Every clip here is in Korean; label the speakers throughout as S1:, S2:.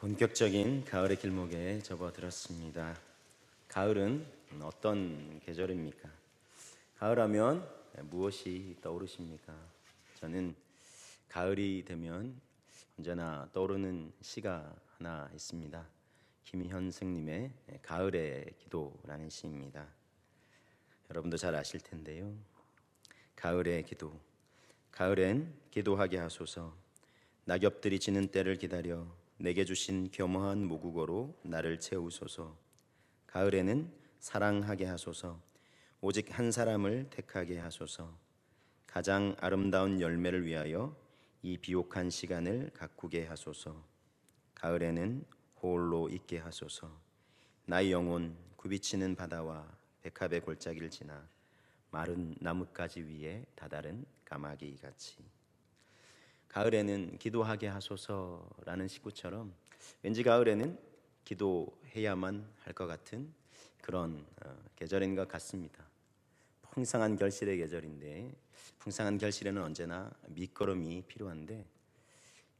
S1: 본격적인 가을의 길목에 접어들었습니다. 가을은 어떤 계절입니까? 가을하면 무엇이 떠오르십니까? 저는 가을이 되면 언제나 떠오르는 시가 하나 있습니다. 김현 승님의 가을의 기도라는 시입니다. 여러분도 잘 아실 텐데요. 가을의 기도. 가을엔 기도하게 하소서. 낙엽들이 지는 때를 기다려 내게 주신 겸허한 모국어로 나를 채우소서. 가을에는 사랑하게 하소서. 오직 한 사람을 택하게 하소서. 가장 아름다운 열매를 위하여 이 비옥한 시간을 가꾸게 하소서. 가을에는 홀로 있게 하소서. 나의 영혼 굽이치는 바다와 백합의 골짜기를 지나 마른 나뭇가지 위에 다다른 까마귀 같이 가을에는 기도하게 하소서라는 식구처럼 왠지 가을에는 기도해야만 할 것 같은 그런 어, 계절인 것 같습니다. 풍성한 결실의 계절인데 풍성한 결실에는 언제나 밑거름이 필요한데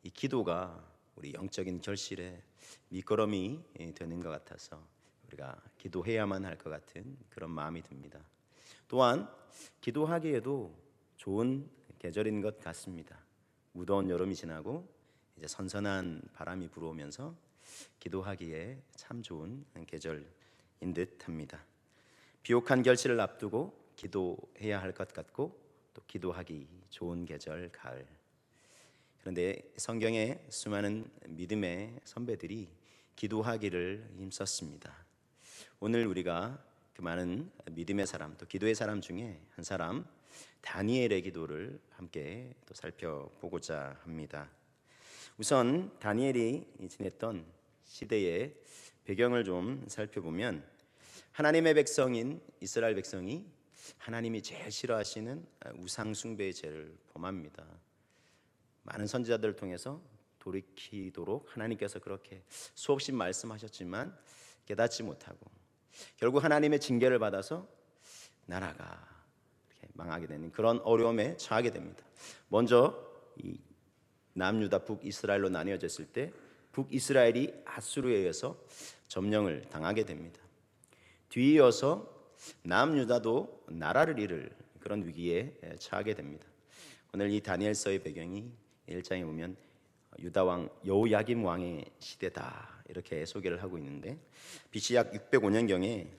S1: 이 기도가 우리 영적인 결실에 밑거름이 예, 되는 것 같아서 우리가 기도해야만 할 것 같은 그런 마음이 듭니다. 또한 기도하기에도 좋은 계절인 것 같습니다. 무더운 여름이 지나고 이제 선선한 바람이 불어오면서 기도하기에 참 좋은 계절인 듯합니다. 비옥한 결실을 앞두고 기도해야 할 것 같고 또 기도하기 좋은 계절 가을. 그런데 성경에 수많은 믿음의 선배들이 기도하기를 힘썼습니다. 오늘 우리가 그 많은 믿음의 사람 또 기도의 사람 중에 한 사람 다니엘의 기도를 함께 또 살펴보고자 합니다. 우선 다니엘이 지냈던 시대의 배경을 좀 살펴보면 하나님의 백성인 이스라엘 백성이 하나님이 제일 싫어하시는 우상 숭배의 죄를 범합니다. 많은 선지자들을 통해서 돌이키도록 하나님께서 그렇게 수없이 말씀하셨지만 깨닫지 못하고 결국 하나님의 징계를 받아서 나라가 망하게 되는 그런 어려움에 처하게 됩니다. 먼저 이 남유다 북이스라엘로 나뉘어졌을 때 북이스라엘이 아수르에 의해서 점령을 당하게 됩니다. 뒤이어서 남유다도 나라를 잃을 그런 위기에 처하게 됩니다. 오늘 이 다니엘서의 배경이 1장에 보면 유다 왕 여호야김 왕의 시대다 이렇게 소개를 하고 있는데 BC 약 605년 경에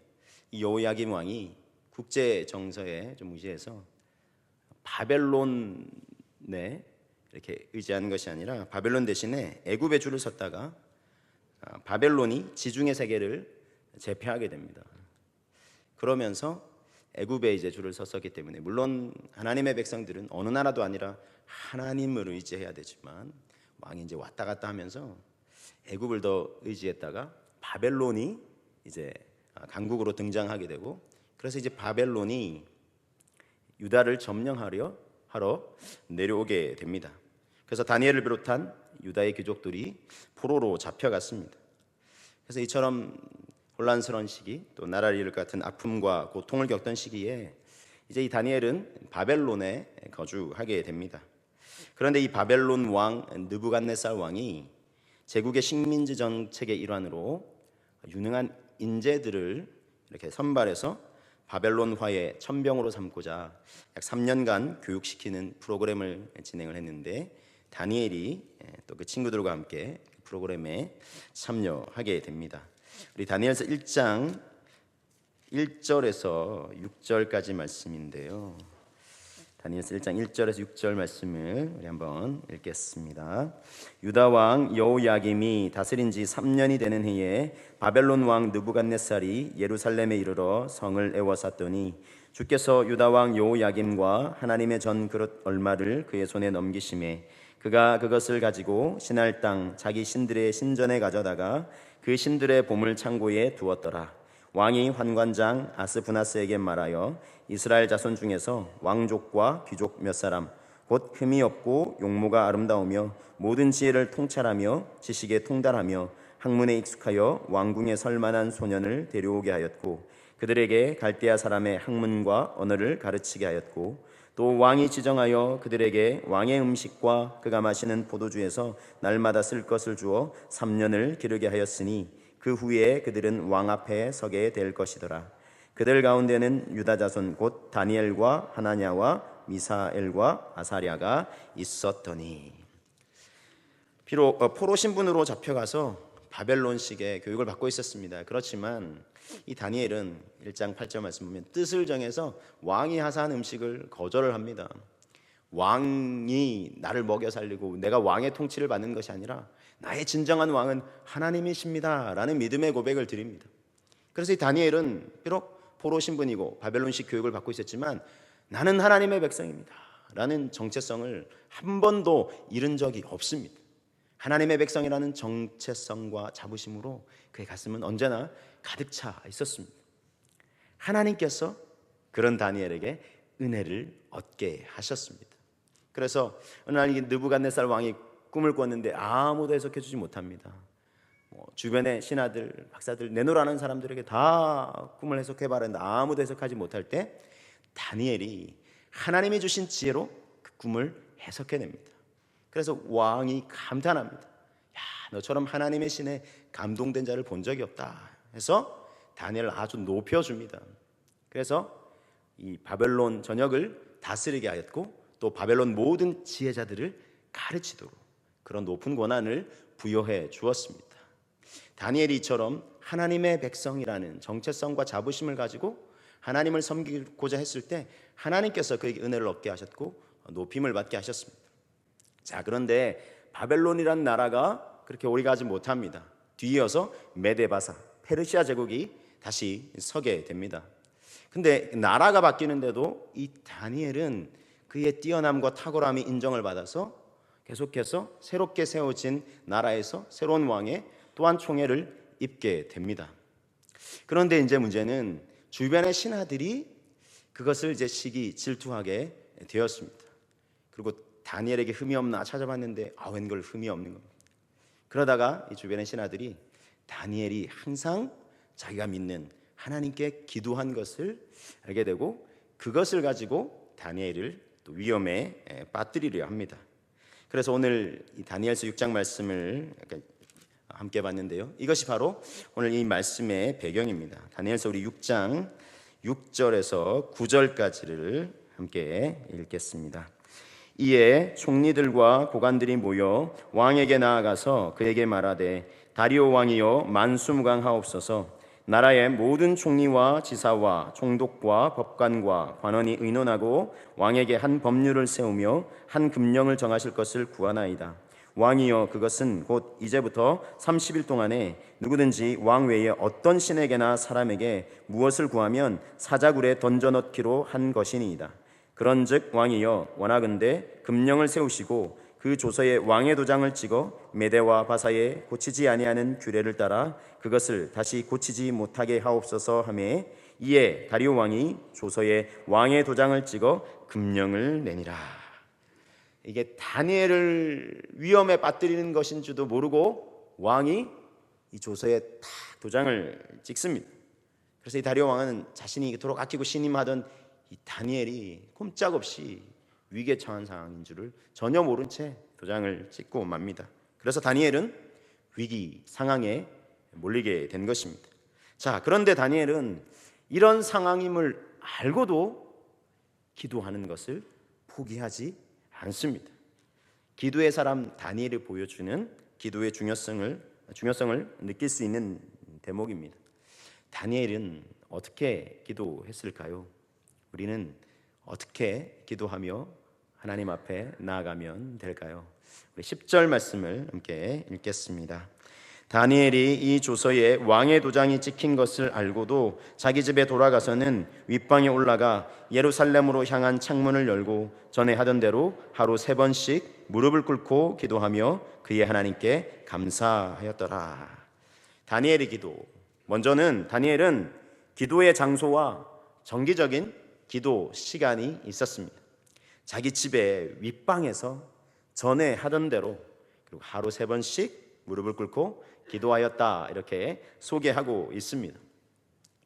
S1: 이 여호야김 왕이 국제 정서에 좀 무시해서 바벨론에 이렇게 의지하는 것이 아니라 바벨론 대신에 애굽의 줄을 섰다가 아, 바벨론이 지중해 세계를 제패하게 됩니다. 그러면서 애굽에 이제 줄을 섰었기 때문에 물론 하나님의 백성들은 어느 나라도 아니라 하나님을 의지해야 되지만 왕이 이제 왔다 갔다 하면서 애굽을 더 의지했다가 바벨론이 이제 강국으로 등장하게 되고 그래서 이제 바벨론이 유다를 점령하려 하러 내려오게 됩니다. 그래서 다니엘을 비롯한 유다의 귀족들이 포로로 잡혀갔습니다. 그래서 이처럼 혼란스러운 시기 또 나라를 잃을 것 같은 아픔과 고통을 겪던 시기에 이제 이 다니엘은 바벨론에 거주하게 됩니다. 그런데 이 바벨론 왕 느부갓네살 왕이 제국의 식민지 정책의 일환으로 유능한 인재들을 이렇게 선발해서 바벨론화의 천병으로 삼고자 약 3년간 교육시키는 프로그램을 진행을 했는데 다니엘이 또 그 친구들과 함께 그 프로그램에 참여하게 됩니다. 우리 다니엘서 1장 1절에서 6절까지 말씀인데요. 다니엘서 1장 1절에서 6절 말씀을 우리 한번 읽겠습니다. 유다 왕 여호야김이 다스린 지 3년이 되는 해에 바벨론 왕 느부갓네살이 예루살렘에 이르러 성을 에워쌌더니 주께서 유다 왕 여호야김과 하나님의 전 그릇 얼마를 그의 손에 넘기심에 그가 그것을 가지고 신할 땅 자기 신들의 신전에 가져다가 그 신들의 보물 창고에 두었더라. 왕이 환관장 아스부나스에게 말하여 이스라엘 자손 중에서 왕족과 귀족 몇 사람 곧 흠이 없고 용모가 아름다우며 모든 지혜를 통찰하며 지식에 통달하며 학문에 익숙하여 왕궁에 설 만한 소년을 데려오게 하였고 그들에게 갈대아 사람의 학문과 언어를 가르치게 하였고 또 왕이 지정하여 그들에게 왕의 음식과 그가 마시는 포도주에서 날마다 쓸 것을 주어 3년을 기르게 하였으니 그 후에 그들은 왕 앞에 서게 될 것이더라. 그들 가운데는 유다 자손 곧 다니엘과 하나냐와 미사엘과 아사랴가 있었더니 비록 어, 포로 신분으로 잡혀가서 바벨론식의 교육을 받고 있었습니다. 그렇지만 이 다니엘은 1장 8절 말씀 보면 뜻을 정해서 왕이 하사한 음식을 거절을 합니다. 왕이 나를 먹여 살리고 내가 왕의 통치를 받는 것이 아니라 나의 진정한 왕은 하나님이십니다라는 믿음의 고백을 드립니다. 그래서 이 다니엘은 비록 포로 신분이고 바벨론식 교육을 받고 있었지만 나는 하나님의 백성입니다. 라는 정체성을 한 번도 잃은 적이 없습니다. 하나님의 백성이라는 정체성과 자부심으로 그의 가슴은 언제나 가득 차 있었습니다. 하나님께서 그런 다니엘에게 은혜를 얻게 하셨습니다. 그래서 어느 날 이 느부갓네살 왕이 꿈을 꿨는데 아무도 해석해 주지 못합니다. 뭐 주변의 신하들, 박사들 내놓으라는 사람들에게 다 꿈을 해석해 봤는데 아무도 해석하지 못할 때 다니엘이 하나님이 주신 지혜로 그 꿈을 해석해냅니다. 그래서 왕이 감탄합니다. 야, 너처럼 하나님의 신에 감동된 자를 본 적이 없다. 해서 다니엘을 아주 높여줍니다. 그래서 이 바벨론 전역을 다스리게 하였고 또 바벨론 모든 지혜자들을 가르치도록 그런 높은 권한을 부여해 주었습니다. 다니엘이 이처럼 하나님의 백성이라는 정체성과 자부심을 가지고 하나님을 섬기고자 했을 때 하나님께서 그에게 은혜를 얻게 하셨고 높임을 받게 하셨습니다. 자, 그런데 바벨론이란 나라가 그렇게 오래 가지 못합니다. 뒤이어서 메데바사, 페르시아 제국이 다시 서게 됩니다. 근데 나라가 바뀌는데도 이 다니엘은 그의 뛰어남과 탁월함이 인정을 받아서 계속해서 새롭게 세워진 나라에서 새로운 왕의 또한 총애를 입게 됩니다. 그런데 이제 문제는 주변의 신하들이 그것을 이제 시기 질투하게 되었습니다. 그리고 다니엘에게 흠이 없나 찾아봤는데 아 웬걸 흠이 없는 겁니다. 그러다가 이 주변의 신하들이 다니엘이 항상 자기가 믿는 하나님께 기도한 것을 알게 되고 그것을 가지고 다니엘을 또 위험에 빠뜨리려 합니다. 그래서 오늘 이 다니엘서 6장 말씀을 함께 봤는데요. 이것이 바로 오늘 이 말씀의 배경입니다. 다니엘서 우리 6장 6절에서 9절까지를 함께 읽겠습니다. 이에 총리들과 고관들이 모여 왕에게 나아가서 그에게 말하되 다리오 왕이여 만수무강하옵소서 나라의 모든 총리와 지사와 총독과 법관과 관원이 의논하고 왕에게 한 법률을 세우며 한 금령을 정하실 것을 구하나이다. 왕이여 그것은 곧 이제부터 30일 동안에 누구든지 왕 외에 어떤 신에게나 사람에게 무엇을 구하면 사자굴에 던져 넣기로 한 것이니이다. 그런즉 왕이여 원하건대 금령을 세우시고 그 조서에 왕의 도장을 찍어 메대와 바사에 고치지 아니하는 규례를 따라 그것을 다시 고치지 못하게 하옵소서 하매 이에 다리오 왕이 조서에 왕의 도장을 찍어 금령을 내니라. 이게 다니엘을 위험에 빠뜨리는 것인 줄도 모르고 왕이 이 조서에 탁 도장을 찍습니다. 그래서 이 다리오 왕은 자신이 이토록 아끼고 신임하던 이 다니엘이 꼼짝없이 위기에 처한 상황인 줄을 전혀 모른 채 도장을 찍고 맙니다. 그래서 다니엘은 위기 상황에 몰리게 된 것입니다. 자, 그런데 다니엘은 이런 상황임을 알고도 기도하는 것을 포기하지 않습니다. 기도의 사람 다니엘이 보여주는 기도의 중요성을 중요성을 느낄 수 있는 대목입니다. 다니엘은 어떻게 기도했을까요? 우리는 어떻게 기도하며 하나님 앞에 나아가면 될까요? 우리 10절 말씀을 함께 읽겠습니다. 다니엘이 이 조서에 왕의 도장이 찍힌 것을 알고도 자기 집에 돌아가서는 윗방에 올라가 예루살렘으로 향한 창문을 열고 전에 하던 대로 하루 세 번씩 무릎을 꿇고 기도하며 그의 하나님께 감사하였더라. 다니엘의 기도. 먼저는 다니엘은 기도의 장소와 정기적인 기도 시간이 있었습니다. 자기 집에 윗방에서 전에 하던 대로 그리고 하루 세 번씩 무릎을 꿇고 기도하였다 이렇게 소개하고 있습니다.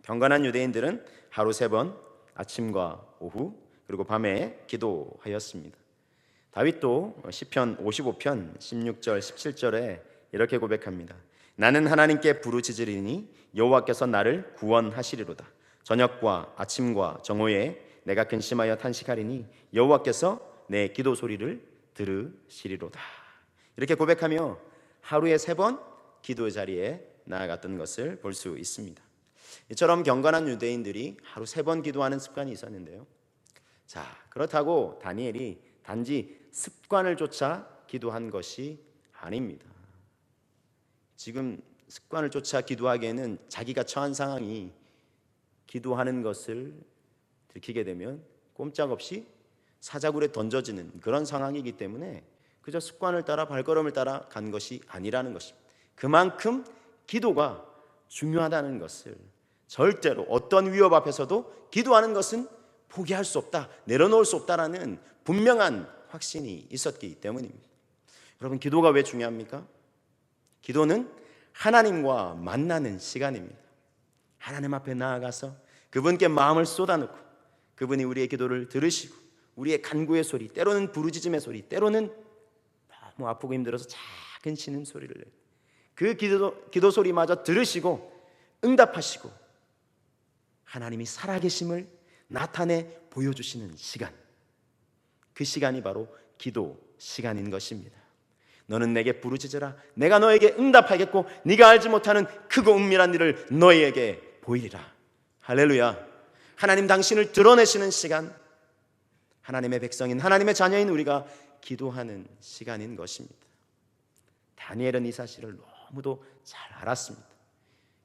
S1: 경건한 유대인들은 하루 세 번 아침과 오후 그리고 밤에 기도하였습니다. 다윗도 시편 55편 16절 17절에 이렇게 고백합니다. 나는 하나님께 부르짖으리니 여호와께서 나를 구원하시리로다. 저녁과 아침과 정오에 내가 근심하여 탄식하리니 여호와께서 내 기도 소리를 들으시리로다. 이렇게 고백하며 하루에 세 번 기도 자리에 나아갔던 것을 볼 수 있습니다. 이처럼 경건한 유대인들이 하루 세 번 기도하는 습관이 있었는데요. 자, 그렇다고 다니엘이 단지 습관을 쫓아 기도한 것이 아닙니다. 지금 습관을 쫓아 기도하기에는 자기가 처한 상황이 기도하는 것을 들키게 되면 꼼짝없이 사자굴에 던져지는 그런 상황이기 때문에 그저 습관을 따라 발걸음을 따라 간 것이 아니라는 것입니다. 그만큼 기도가 중요하다는 것을 절대로 어떤 위협 앞에서도 기도하는 것은 포기할 수 없다, 내려놓을 수 없다라는 분명한 확신이 있었기 때문입니다. 여러분, 기도가 왜 중요합니까? 기도는 하나님과 만나는 시간입니다. 하나님 앞에 나아가서 그분께 마음을 쏟아놓고 그분이 우리의 기도를 들으시고 우리의 간구의 소리, 때로는 부르짖음의 소리, 때로는 너무 아프고 힘들어서 작은 신음 소리를 내요. 그 기도, 기도 소리마저 들으시고 응답하시고 하나님이 살아계심을 나타내 보여주시는 시간. 그 시간이 바로 기도 시간인 것입니다. 너는 내게 부르짖으라 내가 너에게 응답하겠고 네가 알지 못하는 크고 은밀한 일을 너희에게 보이리라. 할렐루야. 하나님 당신을 드러내시는 시간. 하나님의 백성인 하나님의 자녀인 우리가 기도하는 시간인 것입니다. 다니엘은 이 사실을 너무도 잘 알았습니다.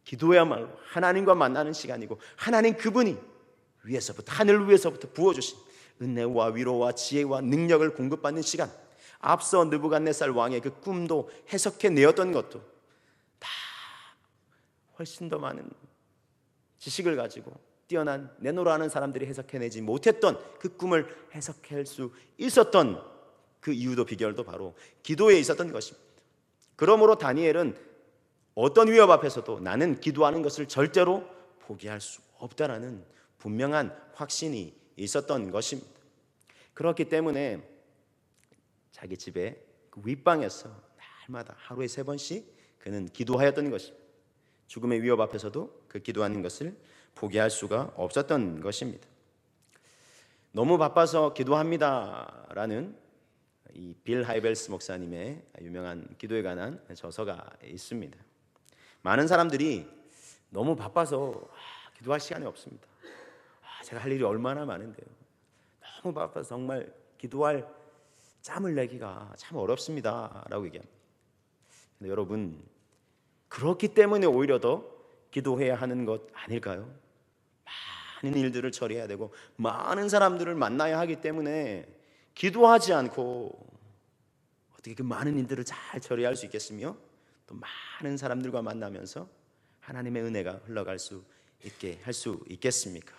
S1: 기도야말로 하나님과 만나는 시간이고 하나님 그분이 위에서부터 하늘 위에서부터 부어 주신 은혜와 위로와 지혜와 능력을 공급받는 시간. 앞서 느부갓네살 왕의 그 꿈도 해석해 내었던 것도 다 훨씬 더 많은 지식을 가지고 뛰어난 내노라하는 사람들이 해석해내지 못했던 그 꿈을 해석할 수 있었던 그 이유도 비결도 바로 기도에 있었던 것입니다. 그러므로 다니엘은 어떤 위협 앞에서도 나는 기도하는 것을 절대로 포기할 수 없다라는 분명한 확신이 있었던 것입니다. 그렇기 때문에 자기 집에 그 윗방에서 날마다 하루에 세 번씩 그는 기도하였던 것입니다. 죽음의 위협 앞에서도 그 기도하는 것을 포기할 수가 없었던 것입니다. 너무 바빠서 기도합니다라는 이 빌 하이벨스 목사님의 유명한 기도에 관한 저서가 있습니다. 많은 사람들이 너무 바빠서 아, 기도할 시간이 없습니다. 아, 제가 할 일이 얼마나 많은데요. 너무 바빠서 정말 기도할 짬을 내기가 참 어렵습니다라고 얘기합니다. 근데 여러분 그렇기 때문에 오히려 더 기도해야 하는 것 아닐까요? 많은 일들을 처리해야 되고 많은 사람들을 만나야 하기 때문에 기도하지 않고 어떻게 그 많은 일들을 잘 처리할 수 있겠으며 또 많은 사람들과 만나면서 하나님의 은혜가 흘러갈 수 있게 할 수 있겠습니까?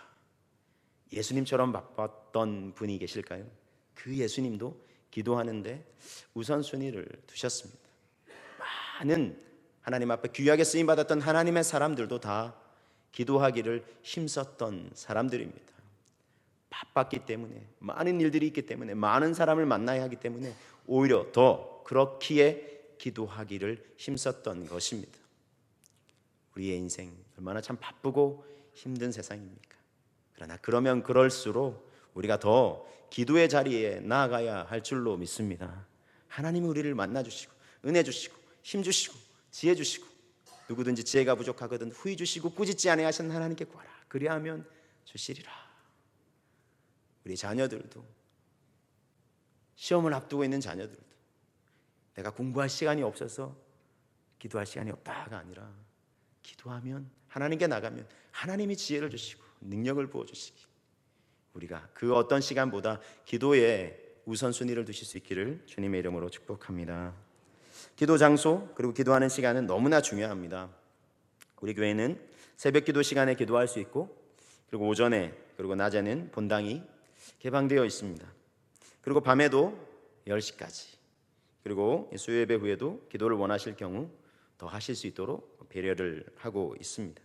S1: 예수님처럼 바빴던 분이 계실까요? 그 예수님도 기도하는데 우선순위를 두셨습니다. 많은 하나님 앞에 귀하게 쓰임 받았던 하나님의 사람들도 다 기도하기를 힘썼던 사람들입니다. 바빴기 때문에 많은 일들이 있기 때문에 많은 사람을 만나야 하기 때문에 오히려 더 그렇기에 기도하기를 힘썼던 것입니다. 우리의 인생 얼마나 참 바쁘고 힘든 세상입니까? 그러나 그러면 그럴수록 우리가 더 기도의 자리에 나아가야 할 줄로 믿습니다. 하나님이 우리를 만나 주시고 은혜 주시고 힘 주시고 지혜 주시고 누구든지 지혜가 부족하거든 후히 주시고 꾸짖지 아니하신 하나님께 구하라. 그리하면 주시리라. 우리 자녀들도 시험을 앞두고 있는 자녀들도 내가 공부할 시간이 없어서 기도할 시간이 없다가 아니라 기도하면 하나님께 나가면 하나님이 지혜를 주시고 능력을 부어 주시기 우리가 그 어떤 시간보다 기도에 우선순위를 두실 수 있기를 주님의 이름으로 축복합니다. 기도 장소 그리고 기도하는 시간은 너무나 중요합니다. 우리 교회는 새벽 기도 시간에 기도할 수 있고 그리고 오전에 그리고 낮에는 본당이 개방되어 있습니다. 그리고 밤에도 10시까지 그리고 수요 예배 후에도 기도를 원하실 경우 더 하실 수 있도록 배려를 하고 있습니다.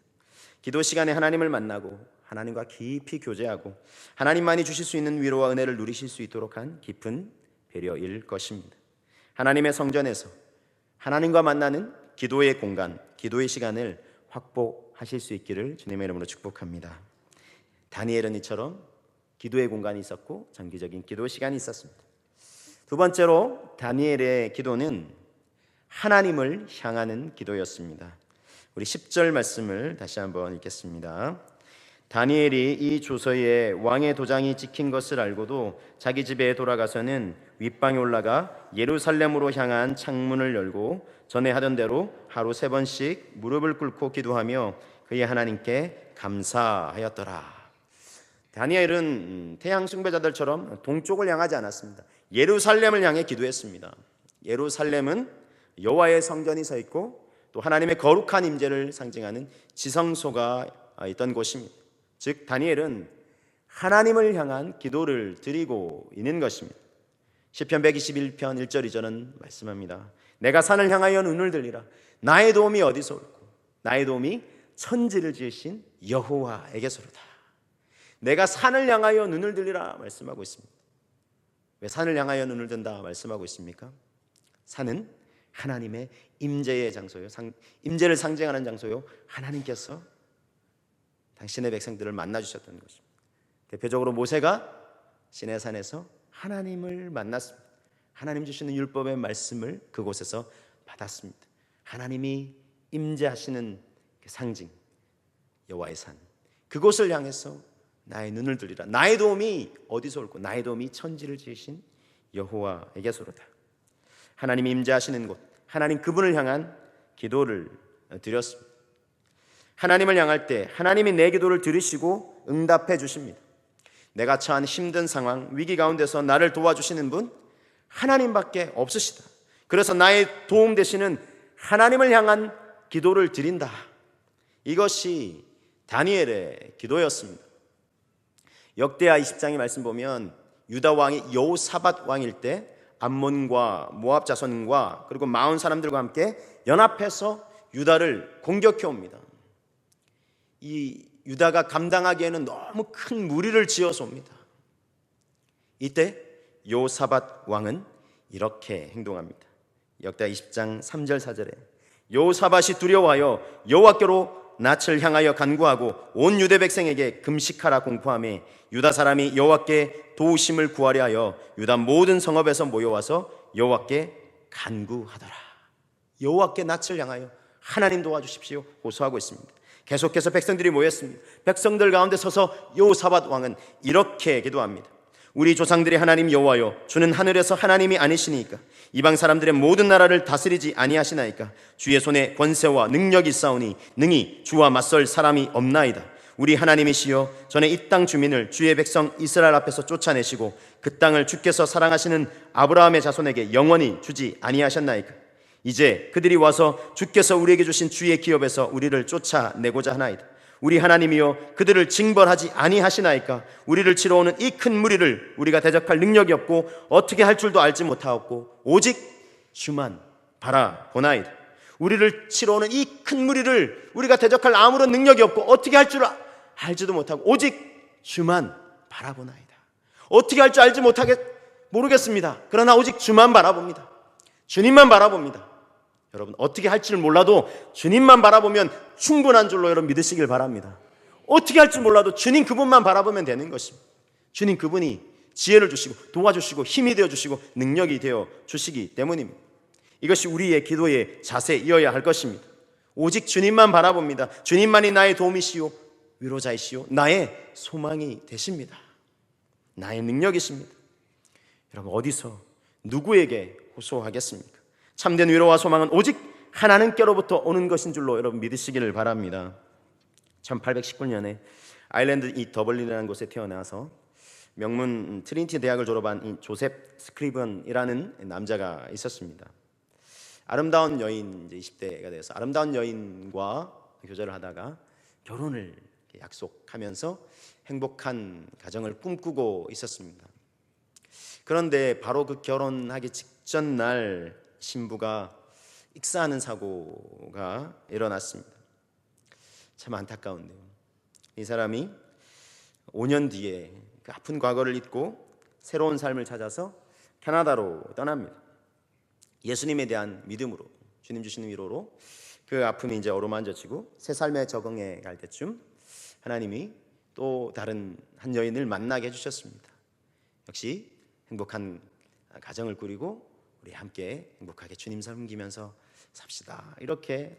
S1: 기도 시간에 하나님을 만나고 하나님과 깊이 교제하고 하나님만이 주실 수 있는 위로와 은혜를 누리실 수 있도록 한 깊은 배려일 것입니다. 하나님의 성전에서 하나님과 만나는 기도의 공간, 기도의 시간을 확보하실 수 있기를 주님의 이름으로 축복합니다. 다니엘은 이처럼 기도의 공간이 있었고 정기적인 기도 시간이 있었습니다. 두 번째로 다니엘의 기도는 하나님을 향하는 기도였습니다. 우리 10절 말씀을 다시 한번 읽겠습니다. 다니엘이 이 조서에 왕의 도장이 찍힌 것을 알고도 자기 집에 돌아가서는 윗방에 올라가 예루살렘으로 향한 창문을 열고 전에 하던 대로 하루 세 번씩 무릎을 꿇고 기도하며 그의 하나님께 감사하였더라. 다니엘은 음, 태양 숭배자들처럼 동쪽을 향하지 않았습니다. 예루살렘을 향해 기도했습니다. 예루살렘은 여호와의 성전이 서 있고 또 하나님의 거룩한 임재를 상징하는 지성소가 있던 곳입니다. 즉 다니엘은 하나님을 향한 기도를 드리고 있는 것입니다. 시편 121편 1절 2절은 말씀합니다. 내가 산을 향하여 눈을 들리라. 나의 도움이 어디서 올고 나의 도움이 천지를 지으신 여호와에게서로다. 내가 산을 향하여 눈을 들리라 말씀하고 있습니다. 왜 산을 향하여 눈을 든다 말씀하고 있습니까? 산은 하나님의 임재의 장소요. 임재를 상징하는 장소요. 하나님께서 당신의 백성들을 만나 주셨던 것입니다. 대표적으로 모세가 시내산에서 하나님을 만났습니다. 하나님 주시는 율법의 말씀을 그곳에서 받았습니다. 하나님이 임재하시는 그 상징 여호와의 산 그곳을 향해서 나의 눈을 들리라 나의 도움이 어디서 올고 나의 도움이 천지를 지으신 여호와에게서로다. 하나님이 임재하시는 곳 하나님 그분을 향한 기도를 드렸습니다. 하나님을 향할 때 하나님이 내 기도를 들으시고 응답해 주십니다. 내가 처한 힘든 상황, 위기 가운데서 나를 도와주시는 분 하나님밖에 없으시다. 그래서 나의 도움 되시는 하나님을 향한 기도를 드린다. 이것이 다니엘의 기도였습니다. 역대하 20장의 말씀 보면 유다 왕이 여호사밧 왕일 때 암몬과 모압 자손과 그리고 마온 사람들과 함께 연합해서 유다를 공격해 옵니다. 이 유다가 감당하기에는 너무 큰 무리를 지어서 옵니다. 이때 요사밧 왕은 이렇게 행동합니다. 역대 20장 3절 4절에 요사밧이 두려워하여 여호와께로 낯을 향하여 간구하고 온 유대 백성에게 금식하라 공포함에 유다 사람이 여호와께 도우심을 구하려 하여 유다 모든 성읍에서 모여와서 여호와께 간구하더라. 여호와께 낯을 향하여 하나님 도와주십시오 호소하고 있습니다. 계속해서 백성들이 모였습니다. 백성들 가운데 서서 요사밧 왕은 이렇게 기도합니다. 우리 조상들이 하나님 여호와여 주는 하늘에서 하나님이 아니시니까 이방 사람들의 모든 나라를 다스리지 아니하시나이까 주의 손에 권세와 능력이 있사오니 능히 주와 맞설 사람이 없나이다. 우리 하나님이시여 전에 이 땅 주민을 주의 백성 이스라엘 앞에서 쫓아내시고 그 땅을 주께서 사랑하시는 아브라함의 자손에게 영원히 주지 아니하셨나이까 이제 그들이 와서 주께서 우리에게 주신 주의 기업에서 우리를 쫓아내고자 하나이다. 우리 하나님이여 그들을 징벌하지 아니하시나이까 우리를 치러 오는 이 큰 무리를 우리가 대적할 능력이 없고 어떻게 할 줄도 알지 못하였고 오직 주만 바라보나이다. 우리를 치러 오는 이 큰 무리를 우리가 대적할 아무런 능력이 없고 어떻게 할 줄 알지도 못하고 오직 주만 바라보나이다. 어떻게 할 줄 알지 못하겠 모르겠습니다. 그러나 오직 주만 바라봅니다. 주님만 바라봅니다. 여러분 어떻게 할지를 몰라도 주님만 바라보면 충분한 줄로 여러분 믿으시길 바랍니다. 어떻게 할지 몰라도 주님 그분만 바라보면 되는 것입니다. 주님 그분이 지혜를 주시고 도와주시고 힘이 되어 주시고 능력이 되어 주시기 때문입니다. 이것이 우리의 기도의 자세이어야 할 것입니다. 오직 주님만 바라봅니다. 주님만이 나의 도움이시요 위로자이시요 나의 소망이 되십니다. 나의 능력이십니다. 여러분 어디서 누구에게 호소하겠습니까? 참된 위로와 소망은 오직 하나님께로부터 오는 것인 줄로 여러분 믿으시기를 바랍니다. 1819년에 아일랜드 이 더블린이라는 곳에 태어나서 명문 트리니티 대학을 졸업한 조셉 스크리번이라는 남자가 있었습니다. 아름다운 여인 이제 20대가 돼서 아름다운 여인과 교제를 하다가 결혼을 약속하면서 행복한 가정을 꿈꾸고 있었습니다. 그런데 바로 그 결혼하기 직전 날 신부가 익사하는 사고가 일어났습니다. 참 안타까운데요. 이 사람이 5년 뒤에 그 아픈 과거를 잊고 새로운 삶을 찾아서 캐나다로 떠납니다. 예수님에 대한 믿음으로 주님 주시는 위로로 그 아픔이 이제 어루만져지고 새 삶에 적응해 갈 때쯤 하나님이 또 다른 한 여인을 만나게 해주셨습니다. 역시 행복한 가정을 꾸리고 우리 함께 행복하게 주님 섬기면서 삽시다. 이렇게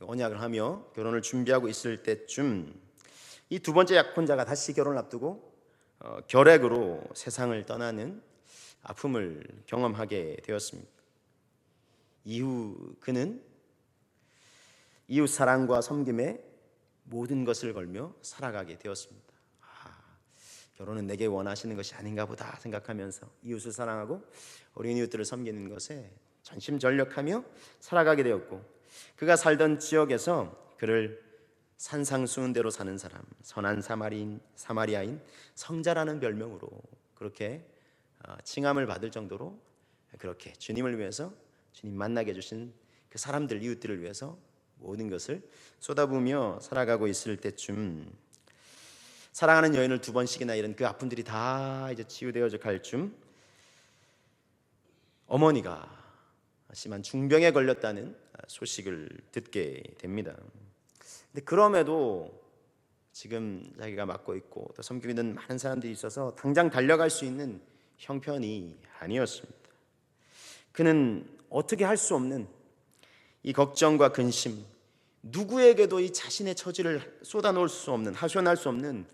S1: 언약을 하며 결혼을 준비하고 있을 때쯤 이 두 번째 약혼자가 다시 결혼을 앞두고 어, 결핵으로 세상을 떠나는 아픔을 경험하게 되었습니다. 이후 그는 이웃 사랑과 섬김에 모든 것을 걸며 살아가게 되었습니다. 아, 결혼은 내게 원하시는 것이 아닌가 보다 생각하면서 이웃을 사랑하고 어린 이웃들을 섬기는 것에 전심전력하며 살아가게 되었고 그가 살던 지역에서 그를 산상수훈대로 사는 사람, 선한 사마리인 사마리아인 성자라는 별명으로 그렇게 어, 칭함을 받을 정도로 그렇게 주님을 위해서 주님 만나게 해주신 그 사람들 이웃들을 위해서 모든 것을 쏟아부으며 살아가고 있을 때쯤 사랑하는 여인을 두 번씩이나 이런 그 아픔들이 다 이제 치유되어져 갈 쯤 어머니가 심한 중병에 걸렸다는 소식을 듣게 됩니다. 근데 그럼에도 지금 자기가 맡고 있고 또 섬기고 있는 많은 사람들이 있어서 당장 달려갈 수 있는 형편이 아니었습니다. 그는 어떻게 할 수 없는 이 걱정과 근심, 누구에게도 이 자신의 처지를 쏟아놓을 수 없는, 하소연할 수 없는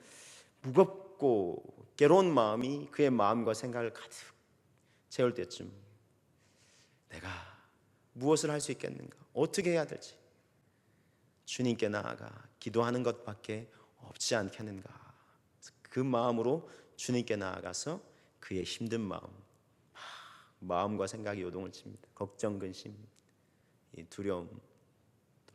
S1: 무겁고 괴로운 마음이 그의 마음과 생각을 가득 채울 때쯤 내가 무엇을 할 수 있겠는가? 어떻게 해야 될지 주님께 나아가 기도하는 것밖에 없지 않겠는가? 그 마음으로 주님께 나아가서 그의 힘든 마음, 마음과 생각이 요동을 칩니다. 걱정, 근심, 이 두려움,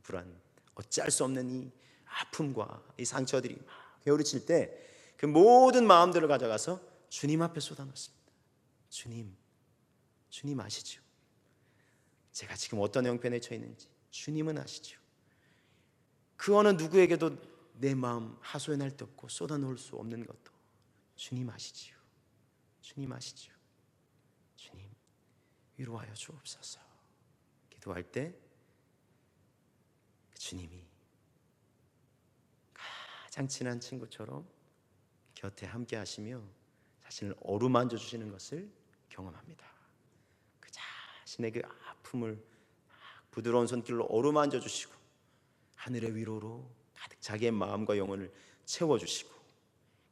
S1: 불안, 어찌할 수 없는 이 아픔과 이 상처들이 막 회오리칠 때 그 모든 마음들을 가져가서 주님 앞에 쏟아놓습니다. 주님, 주님 아시죠? 제가 지금 어떤 형편에 처해 있는지 주님은 아시죠. 그 어느 누구에게도 내 마음 하소연할 데 없고 쏟아놓을 수 없는 것도 주님 아시지요. 주님 아시지요. 주님 위로하여 주옵소서. 기도할 때 주님이 가장 친한 친구처럼 곁에 함께 하시며 자신을 어루만져 주시는 것을 경험합니다. 그 자신의 그 아픔을 부드러운 손길로 어루만져 주시고 하늘의 위로로 가득 자기의 마음과 영혼을 채워 주시고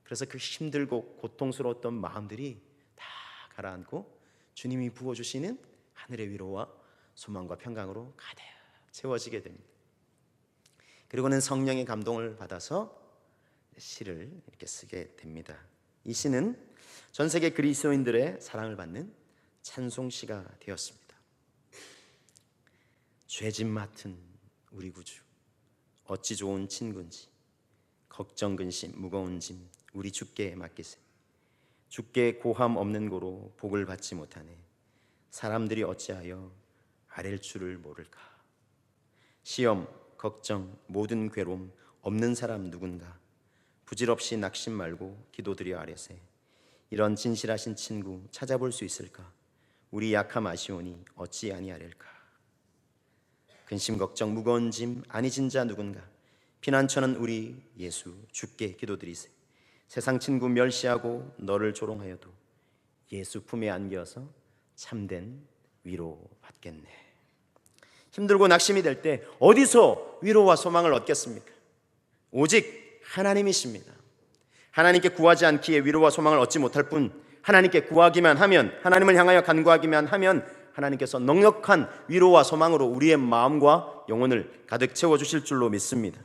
S1: 그래서 그 힘들고 고통스러웠던 마음들이 다 가라앉고 주님이 부어 주시는 하늘의 위로와 소망과 평강으로 가득 채워지게 됩니다. 그리고는 성령의 감동을 받아서 시를 이렇게 쓰게 됩니다. 이 시는 전 세계 그리스도인들의 사랑을 받는 찬송시가 되었습니다. 죄짐 맡은 우리 구주 어찌 좋은 친군지 걱정 근심 무거운 짐 우리 주께 맡기세 주께 고함 없는 고로 복을 받지 못하네 사람들이 어찌하여 아랠 줄을 모를까 시험 걱정 모든 괴로움 없는 사람 누군가 부질없이 낙심 말고 기도드려 아뢰세. 이런 진실하신 친구 찾아볼 수 있을까? 우리 약함 아시오니 어찌 아니하릴까? 근심 걱정 무거운 짐 아니진 자 누군가 피난처는 우리 예수 주께 기도드리세. 세상 친구 멸시하고 너를 조롱하여도 예수 품에 안겨서 참된 위로 받겠네 힘들고 낙심이 될 때 어디서 위로와 소망을 얻겠습니까? 오직 하나님이십니다. 하나님께 구하지 않기에 위로와 소망을 얻지 못할 뿐 하나님께 구하기만 하면 하나님을 향하여 간구하기만 하면 하나님께서 넉넉한 위로와 소망으로 우리의 마음과 영혼을 가득 채워 주실 줄로 믿습니다.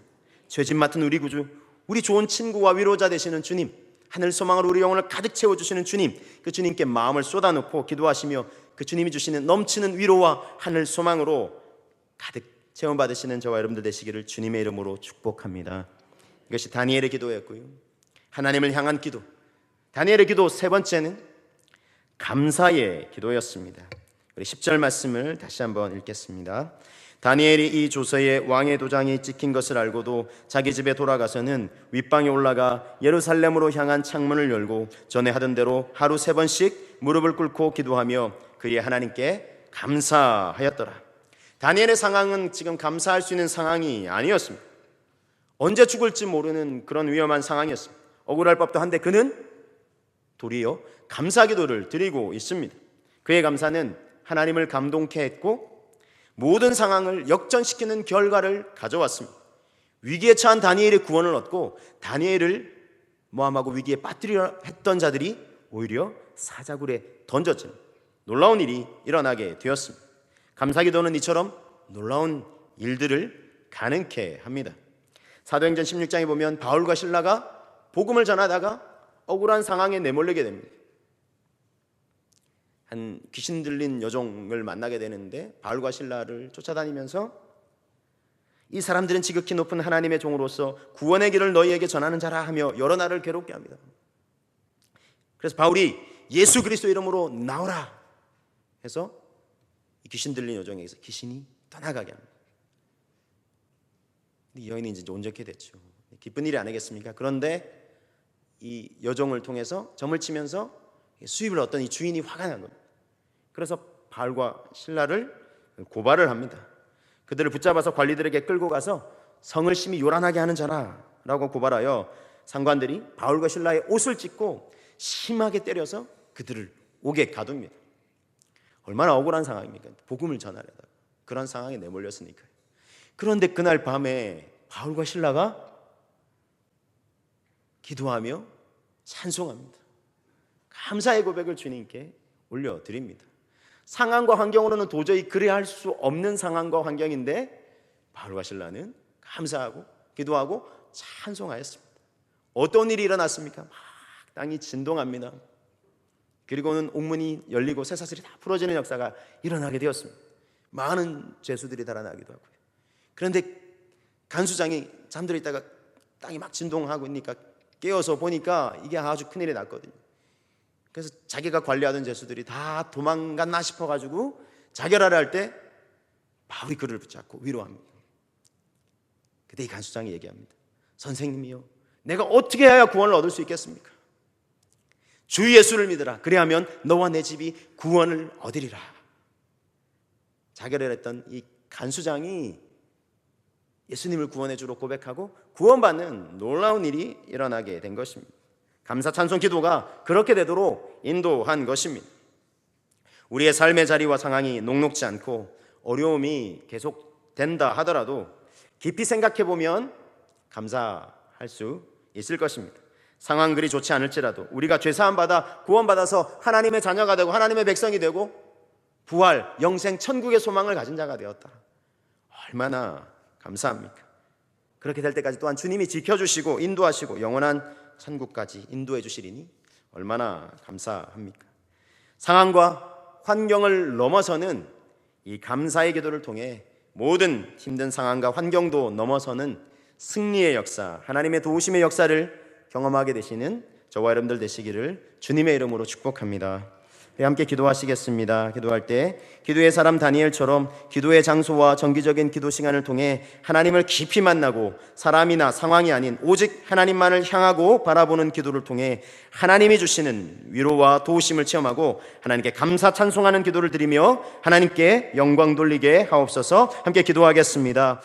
S1: 죄짐 맡은 우리 구주, 우리 좋은 친구와 위로자 되시는 주님, 하늘 소망으로 우리 영혼을 가득 채워 주시는 주님, 그 주님께 마음을 쏟아놓고 기도하시며 그 주님이 주시는 넘치는 위로와 하늘 소망으로 가득 체험 받으시는 저와 여러분들 되시기를 주님의 이름으로 축복합니다. 이것이 다니엘의 기도였고요. 하나님을 향한 기도. 다니엘의 기도 세 번째는 감사의 기도였습니다. 우리 10절 말씀을 다시 한번 읽겠습니다. 다니엘이 이 조서에 왕의 도장이 찍힌 것을 알고도 자기 집에 돌아가서는 윗방에 올라가 예루살렘으로 향한 창문을 열고 전에 하던 대로 하루 세 번씩 무릎을 꿇고 기도하며 그의 하나님께 감사하였더라. 다니엘의 상황은 지금 감사할 수 있는 상황이 아니었습니다. 언제 죽을지 모르는 그런 위험한 상황이었습니다. 억울할 법도 한데 그는 도리어 감사 기도를 드리고 있습니다. 그의 감사는 하나님을 감동케 했고 모든 상황을 역전시키는 결과를 가져왔습니다. 위기에 처한 다니엘의 구원을 얻고 다니엘을 모함하고 위기에 빠뜨리려 했던 자들이 오히려 사자굴에 던졌죠. 놀라운 일이 일어나게 되었습니다. 감사기도는 이처럼 놀라운 일들을 가능케 합니다. 사도행전 16장에 보면 바울과 신라가 복음을 전하다가 억울한 상황에 내몰리게 됩니다. 한 귀신 들린 여종을 만나게 되는데 바울과 신라를 쫓아다니면서 이 사람들은 지극히 높은 하나님의 종으로서 구원의 길을 너희에게 전하는 자라 하며 여러 날을 괴롭게 합니다. 그래서 바울이 예수 그리스도 이름으로 나오라 해서 이 귀신 들린 여종에게서 귀신이 떠나가게 합니다. 이 여인이 이제 온전케 됐죠. 기쁜 일이 아니겠습니까? 그런데 이 여종을 통해서 점을 치면서 수입을 얻던 이 주인이 화가 난 겁니다. 그래서 바울과 신라를 고발을 합니다. 그들을 붙잡아서 관리들에게 끌고 가서 성을 심히 요란하게 하는 자라라고 고발하여 상관들이 바울과 신라의 옷을 찢고 심하게 때려서 그들을 옥에 가둡니다. 얼마나 억울한 상황입니까? 복음을 전하려다 그런 상황에 내몰렸으니까요. 그런데 그날 밤에 바울과 신라가 기도하며 찬송합니다. 감사의 고백을 주님께 올려드립니다. 상황과 환경으로는 도저히 그래야 할수 없는 상황과 환경인데 바울과 신라는 감사하고 기도하고 찬송하였습니다. 어떤 일이 일어났습니까? 막 땅이 진동합니다. 그리고는 옥문이 열리고 쇠사슬이 다 풀어지는 역사가 일어나게 되었습니다. 많은 죄수들이 달아나기도 하고요. 그런데 간수장이 잠들어 있다가 땅이 막 진동하고 있으니까 깨어서 보니까 이게 아주 큰일이 났거든요. 그래서 자기가 관리하던 죄수들이 다 도망갔나 싶어가지고 자결하려 할 때 바울이 그를 붙잡고 위로합니다. 그때 이 간수장이 얘기합니다. 선생님이요, 내가 어떻게 해야 구원을 얻을 수 있겠습니까? 주 예수를 믿으라. 그리하면 너와 내 집이 구원을 얻으리라. 자결을 했던 이 간수장이 예수님을 구원해 주로 고백하고 구원받는 놀라운 일이 일어나게 된 것입니다. 감사 찬송 기도가 그렇게 되도록 인도한 것입니다. 우리의 삶의 자리와 상황이 녹록지 않고 어려움이 계속된다 하더라도 깊이 생각해 보면 감사할 수 있을 것입니다. 상황 그리 좋지 않을지라도 우리가 죄 사함 받아 구원받아서 하나님의 자녀가 되고 하나님의 백성이 되고 부활 영생 천국의 소망을 가진 자가 되었다. 얼마나 감사합니까? 그렇게 될 때까지 또한 주님이 지켜주시고 인도하시고 영원한 천국까지 인도해 주시리니 얼마나 감사합니까? 상황과 환경을 넘어서는 이 감사의 기도를 통해 모든 힘든 상황과 환경도 넘어서는 승리의 역사, 하나님의 도우심의 역사를 경험하게 되시는 저와 여러분들 되시기를 주님의 이름으로 축복합니다. 네, 함께 기도하시겠습니다. 기도할 때 기도의 사람 다니엘처럼 기도의 장소와 정기적인 기도 시간을 통해 하나님을 깊이 만나고 사람이나 상황이 아닌 오직 하나님만을 향하고 바라보는 기도를 통해 하나님이 주시는 위로와 도우심을 체험하고 하나님께 감사 찬송하는 기도를 드리며 하나님께 영광 돌리게 하옵소서 함께 기도하겠습니다.